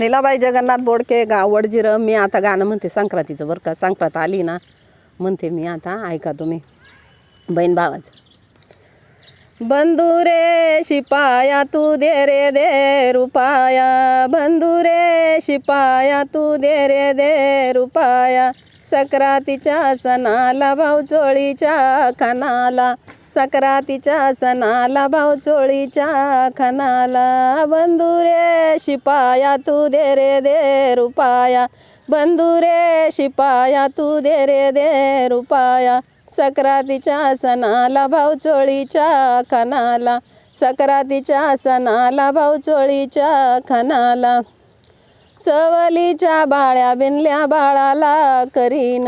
लीलाबाई जगन्नाथ बोडके गाव वडजिरं. मी आता गाणं म्हणते संक्रांतीचं बरं का. संक्रांत आली ना म्हणते मी आता ऐका तुम्ही. बहीण भावाचं. बंधुरे शिपाया तू दे रे दे रुपाया. बंधुरे शिपाया तू दे रे दे रुपाया. सक्रातीच्या सणाला भाऊचोळीच्या खानाला. सक्रातीच्या सणाला भाऊचोळीच्या खनाला. बंधुरे शिपाया तू दे रे दे रुपाया. बंधुरे शिपाया तू दे रे दे रुपाया. सक्रातीच्या सणाला भाऊचोळीच्या खनाला. सक्रातीच्या सणाला भाऊचोळीच्या खानाला. चवलीच्या बाळ्या बिनल्या बाळाला करीन.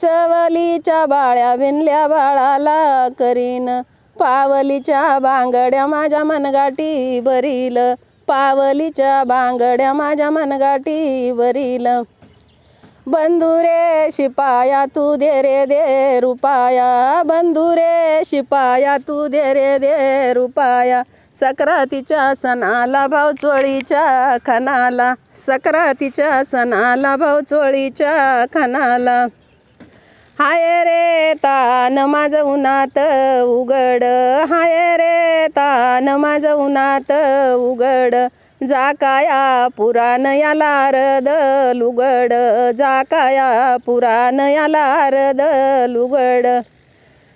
चवलीच्या बाळ्या बिनल्या बाळाला करीन. पावलीच्या बांगड्या माझ्या मनगाटी भरील पावलीच्या बांगड्या माझ्या मनगाटी भरील बंधुरे शिपाया तू दे रे दे रुपाया बंधुरे शिपाया तू दे रे दे रुपाया सक्रातीच्या सणाला भाऊचोळीच्या खनाला सक्रातीच्या सणाला भाऊचोळीच्या खनाला हाय रे तान माझं उन्हात उघड हाय रे तान माझं उन्हात उघड जाकाया पुराण याला रद लुगड जाकाया पुराण याला रद लुगड.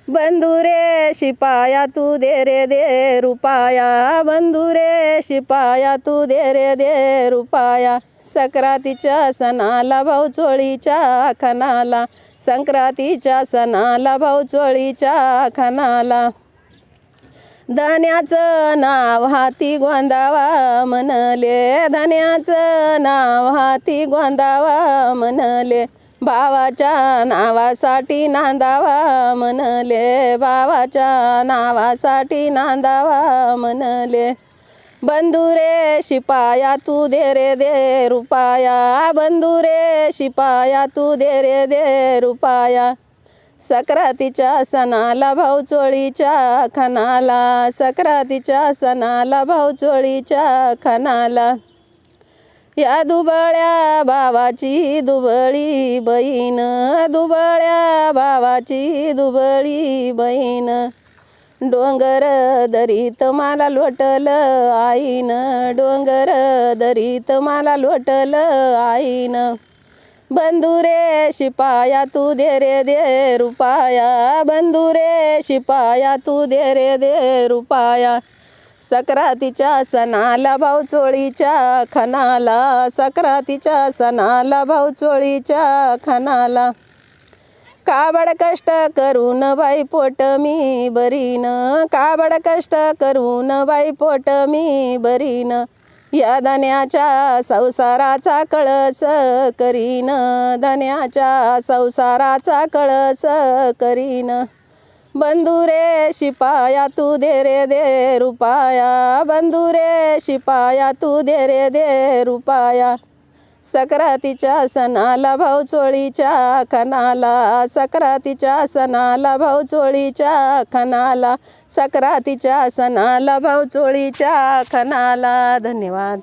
बंधुरे शिपाया तू दे रे दे रुपाया बंधुरे शिपाया तू दे रे दे रुपाया. संक्रांतीच्या सणाला भाऊचोळीच्या खनाला संक्रांतीच्या सणाला भाऊचोळीच्या खनाला. धन्याचं नाव हाती गोंदावा म्हणले. धन्याचं नाव हाती गोंदावा म्हणले. भावाच्या नावासाठी नांदावा म्हणले. भावाच्या नावासाठी नांदावा म्हणले. बंधुरे शिपाया तू दे रे दे रुपाया. बंधुरे शिपाया तू दे रे दे रुपाया. सक्रातीच्या सणाला भाऊचोळीच्या खणाला. सक्रातीच्या सणाला भाऊचोळीच्या खणाला. या दुबळ्या भावाची दुबळी बहीण दुबळ्या भावाची दुबळी बहीण. डोंगर दरीत मला लोटल आईन डोंगर दरीत मला लोटल आईन. बंधुरे शिपाया तू दे रे दे रुपाया बंधुरे शिपाया तू दे रे दे रुपाया सक्रातीच्या सणाला भाऊचोळीच्या खनाला सक्रातीच्या सणाला भाऊचोळीच्या खनाला काबड कष्ट करून बाई पोट मी बरीन काबड कष्ट करून बाई पोट मी बरीन या धन्याच्या संसाराचा कळस करीन. धन्याच्या संसाराचा कळस करीन. बंधुरे शिपाया तू दे रे दे रुपाया. बंधुरे शिपाया तू दे रे दे रुपाया. सक्रातीच्या सणाला भाऊचोळीच्या खनाला सक्रातीच्या सणाला भाऊचोळीच्या खनाला सक्रातीच्या सणाला भाऊचोळीच्या खनाला धन्यवाद.